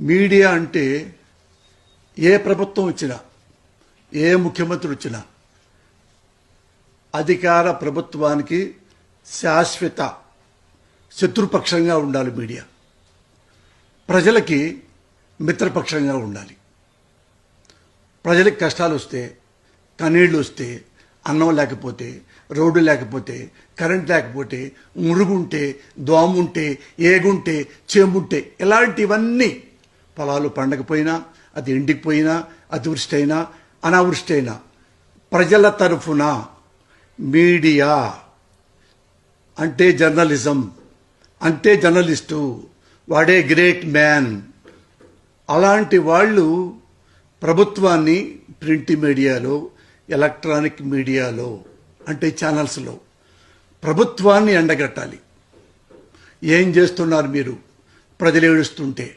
Media అంటే ఏ ప్రభుత్వం వచ్చినా ఏ ముఖ్యమంత్రి వచ్చినా అధికార ప్రభుత్వానికి శాశ్వత శత్రుపక్షంగా ఉండాలి మీడియా. ప్రజలకి మిత్రపక్షంగా ఉండాలి. ప్రజలకు కష్టాలు వస్తే కన్నీళ్ళు వస్తే అన్నం లేకపోతే రోడ్డు లేకపోతే కరెంట్ లేకపోతే మురుగుంటే దోముంటే ఏగుంటే చేముంటే ఇలాంటివన్నీ పొలాలు పండకపోయినా అది ఎండిపోయినా అతివృష్టి అయినా అనావృష్టి అయినా ప్రజల తరఫున మీడియా అంటే జర్నలిజం అంటే జర్నలిస్టు వాడే గ్రేట్ మ్యాన్. అలాంటి వాళ్ళు ప్రభుత్వాన్ని ప్రింట్ మీడియాలో ఎలక్ట్రానిక్ మీడియాలో అంటే ఛానల్స్లో ప్రభుత్వాన్ని ఎండగట్టాలి. ఏం చేస్తున్నారు మీరు? ప్రజలు ఏడుస్తుంటే